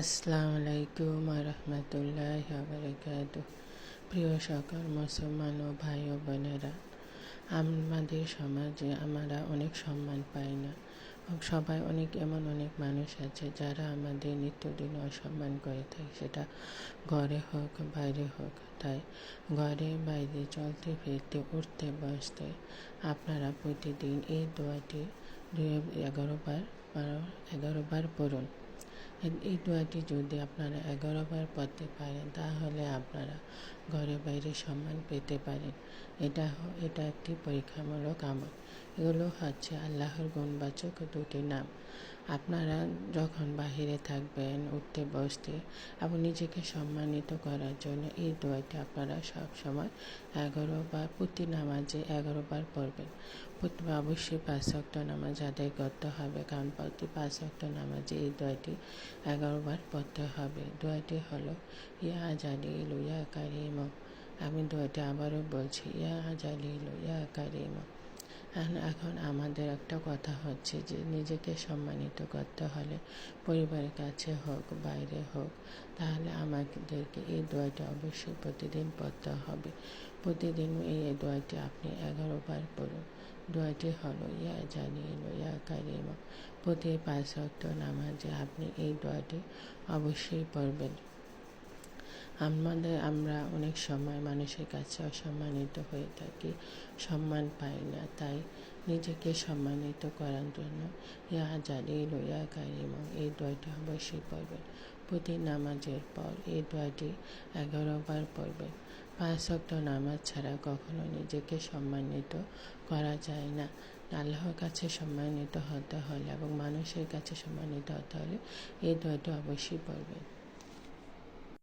আসসালামু আলাইকুম রহমতুল্লাহ বারকাত প্রিয় সকল মুসলমান ও ভাই ও বোনেরা, আমাদের সমাজে আমরা অনেক সম্মান পাই না। সবাই অনেক এমন অনেক মানুষ আছে যারা আমাদের নিত্যদিন অসম্মান করে থাকে। সেটা ঘরে হোক, বাইরে হোক, তাই ঘরে বাইরে চলতে, ফিরতে, উঠতে, বসতে আপনারা প্রতিদিন এই দোয়াটি দুই এগারো বারো, এগারো বার পড়ুন। এই দোয়াটি যদি আপনারা এগারো বার পড়তে পারেন, তাহলে আপনারা ঘরে বাইরে সম্মান পেতে পারেন। এটা এটা একটি পরীক্ষামূলক আমল। এগুলো হচ্ছে আল্লাহর গুণবাচক দুটি নাম। আপনারা যখন বাহিরে থাকবেন, উঠতে, বসতে, এবং নিজেকে সম্মানিত করার জন্য এই দোয়াটি আপনারা সব সময় এগারো বার প্রতি নামাজে এগারো বার পড়বেন অবশ্যই পাঁচ নামাজ আদায় করতে হবে, কারণ প্রতি পাঁচ নামাজে এই দোয়াটি এগারো বার পড়তে হবে। দোয়াটি হলো, ইয়া জানি ইয়া কারিম। আমি দোয়াটি আবারও বলছি, ইয়া জানি ইয়া কারিম। এখন আমাদের একটা কথা হচ্ছে যে নিজেকে সম্মানিত করতে হলে পরিবারের কাছে হোক, বাইরে হোক, তাহলে আমাদেরকে এই দোয়াটি অবশ্যই প্রতিদিন পড়তে হবে। প্রতিদিন এই দোয়াটি আপনি এগারো বার পড়ুন। দোয়াটি হলো, ইয়া জালিল ইয়া কারিম। প্রতি পাঁচ অক্ট নামাজে আপনি এই দোয়াটি অবশ্যই পড়বেন। আমাদের, আমরা অনেক সময় মানুষের কাছে অসম্মানিত হয়ে থাকি, সম্মান পাই না, তাই নিজেকে সম্মানিত করার জন্য ইয়া জালিল ইয়া কারিম। এই দোয়াটি অবশ্যই পড়বেন। প্রতি নামাজের পর এই দোয়াটি এগারো বার পড়বেন। পাঁচ শক্ত নামাজ ছাড়া কখনো নিজেকে সম্মানিত করা যায় না। আল্লাহর কাছে সম্মানিত হতে হলে এবং মানুষের কাছে সম্মানিত হতে হলে এই দোয়াটি অবশ্যই পড়বেন।